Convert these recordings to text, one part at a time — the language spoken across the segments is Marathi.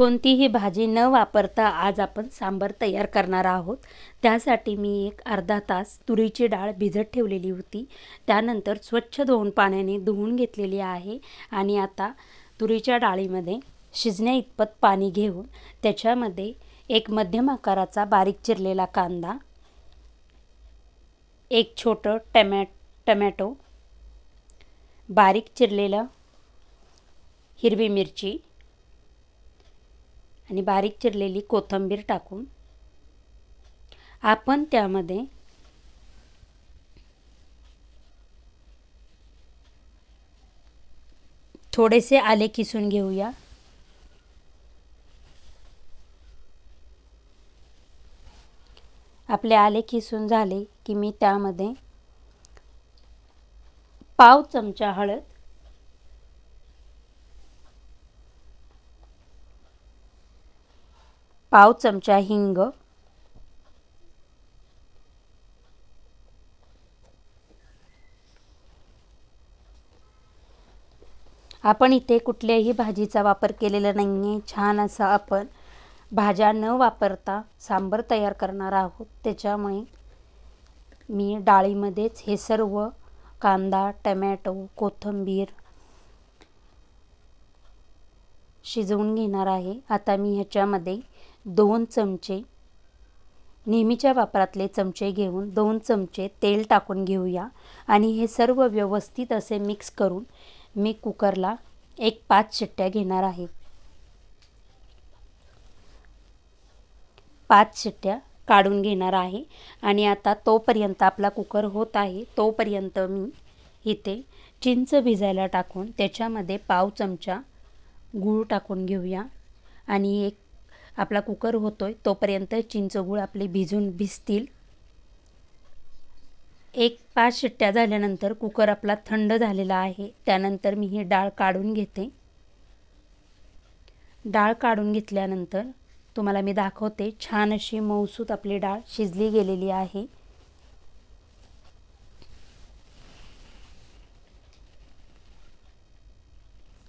कोणतीही भाजी न वापरता आज आपण सांबार तयार करणार आहोत. त्यासाठी मी एक अर्धा तास तुरीची डाळ भिजत ठेवलेली होती. त्यानंतर स्वच्छ धुवून पाण्याने धुवून घेतलेली आहे आणि आता तुरीच्या डाळीमध्ये शिजण्या इतपत पाणी घेऊन त्याच्यामध्ये एक मध्यम आकाराचा बारीक चिरलेला कांदा एक छोटं टमॅ टमॅटो बारीक चिरलेलं हिरवी मिरची आणि बारीक चिरलेली कोथिंबीर टाकून आपण त्यामध्ये थोडेसे आले किसून घेऊया. आपले आले किसून झाले की मी त्यामध्ये पाव चमचा हळद पाव चमचा हिंग. आपण इथे कुठल्याही भाजीचा वापर केलेला नाही आहे छान असा आपण भाज्या न वापरता सांबर तयार करणार आहोत. त्याच्यामुळे मी डाळीमध्येच हे सर्व कांदा टमॅटो कोथिंबीर शिजवून घेणार आहे. आता मी ह्याच्यामध्ये दोन चमचे नेहमीच्या वापरातले चमचे घेऊन दोन चमचे तेल टाकून घेऊया. आणि हे सर्व व्यवस्थित असे मिक्स करून मी कुकरला एक पाच शिट्ट्या घेणार आहे. पाच शिट्ट्या काढून घेणार आहे. आणि आता तोपर्यंत आपला कुकर होत आहे तोपर्यंत मी इथे चिंच भिजायला टाकून त्याच्यामध्ये पाव चमचा गूळ टाकून घेऊया. आणि एक आपला कुकर होतो आहे तोपर्यंत चिंचगूळ आपले भिजून भिजतील. एक पाच शिट्ट्या झाल्यानंतर कुकर आपला थंड झालेला आहे. त्यानंतर मी ही डाळ काढून घेते. डाळ काढून घेतल्यानंतर तुम्हाला मी दाखवते छान अशी मऊसूत आपली डाळ शिजली गेलेली आहे.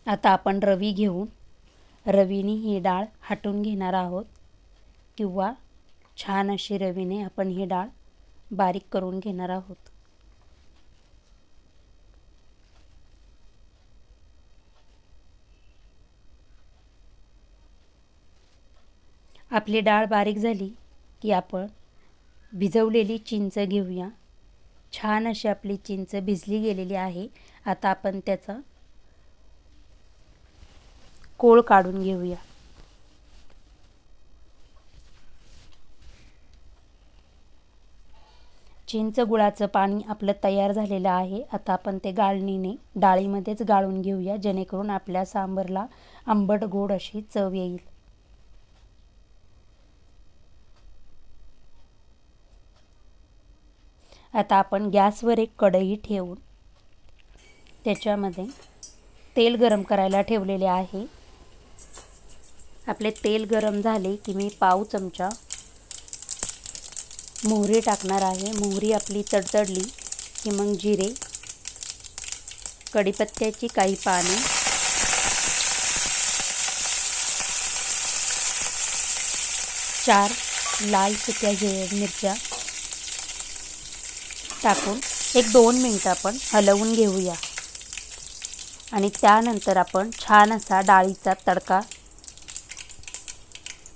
आता आपण रवी घेऊन रवीने ही डाळ हाटून घेणार आहोत. किंवा छान अशी रवीने आपण ही डाळ बारीक करून घेणार आहोत. आपली डाळ बारीक झाली की आपण भिजवलेली चिंच घेऊया. छान अशी आपली चिंच भिजली गेलेली आहे. आता आपण त्याचा कोळ काढून घेऊया. चिंच गुळाचं पाणी आपलं तयार झालेलं आहे. आता आपण ते गाळणीने डाळीमध्येच गाळून घेऊया. जेणेकरून आपल्या सांबरला आंबट गोड अशी चव येईल. आता आपण गॅसवर एक कढई ठेवून त्याच्यामध्ये तेल गरम करायला ठेवलेले आहे. आपले तेल गरम झाले की मी पाव चमचा मोहरी टाकणार आहे. मोहरी आपली तडतडली की मग जिरे कढीपत्त्याची काही पाने चार लाल सुक्या मिरच्या टाकून एक दोन मिनटं आपण हलवून घेऊया. आणि त्यानंतर आपण छान असा डाळीचा तडका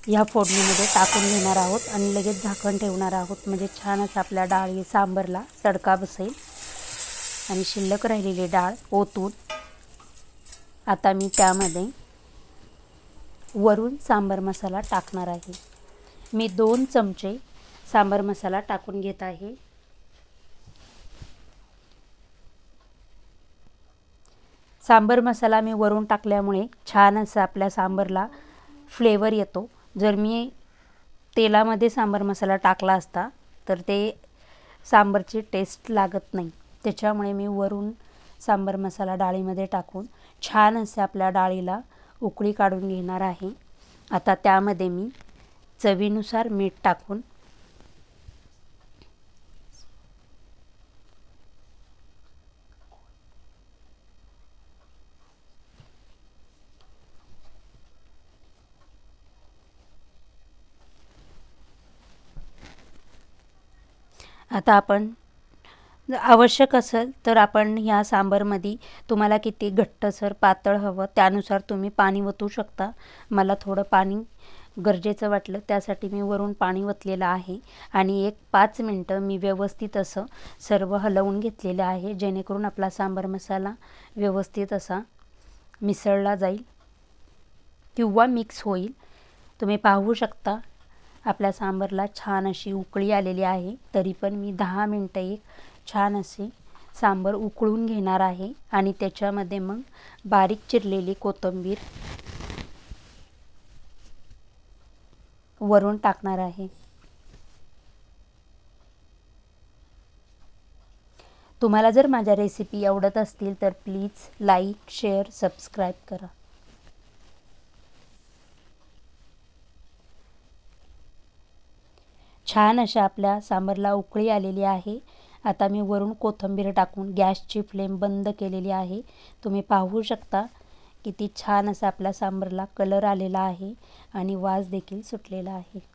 ह्या फोडणीमध्ये टाकून घेणार आहोत आणि लगेच झाकण ठेवणार आहोत. म्हणजे छान असा आपल्या डाळी सांबरला तडका बसेल. आणि शिल्लक राहिलेली डाळ ओतून आता मी त्यामध्ये वरून सांबर मसाला टाकणार आहे. मी दोन चमचे सांबर मसाला टाकून घेत आहे. सांबर मसाला मी वरून टाकल्यामुळे छान असं आपल्या सांबरला फ्लेवर येतो. जर मी तेलामध्ये सांबर मसाला टाकला असता तर ते सांबरची टेस्ट लागत नाही. त्याच्यामुळे मी वरून सांबर मसाला डाळीमध्ये टाकून छान असे आपल्या डाळीला उकळी काढून घेणार आहे. आता त्यामध्ये मी चवीनुसार मीठ टाकून आता आपण आवश्यक असेल तर आपण ह्या सांबारमध्ये तुम्हाला किती घट्टसर पातळ हवं त्यानुसार तुम्ही पाणी ओतू शकता. मला थोडं पाणी गरजेचं वाटलं त्यासाठी मी वरून पाणी ओतलेलं आहे आणि एक पाच मिनटं मी व्यवस्थित असं सर्व हलवून घेतलेलं आहे. जेणेकरून आपला सांबर मसाला व्यवस्थित असा मिसळला जाईल किंवा मिक्स होईल. तुम्ही पाहू शकता आपल्या सांबारला छान अशी उकळी आलेली आहे. तरी पण मी दहा मिनटं एक छान असे सांबार उकळून घेणार आहे आणि त्याच्यामध्ये मग बारीक चिरलेली कोथिंबीर वरून टाकणार आहे. तुम्हाला जर माझ्या रेसिपी आवडत असतील तर प्लीज लाईक शेअर सबस्क्राईब करा. छान अशा आपल्या सांबरला उकळी आलेली आहे. आता मी वरून कोथिंबीर टाकून गॅसची फ्लेम बंद केलेली आहे. तुम्ही पाहू शकता किती छान असा आपल्या सांबरला कलर आलेला आहे आणि वास देखील सुटलेला आहे.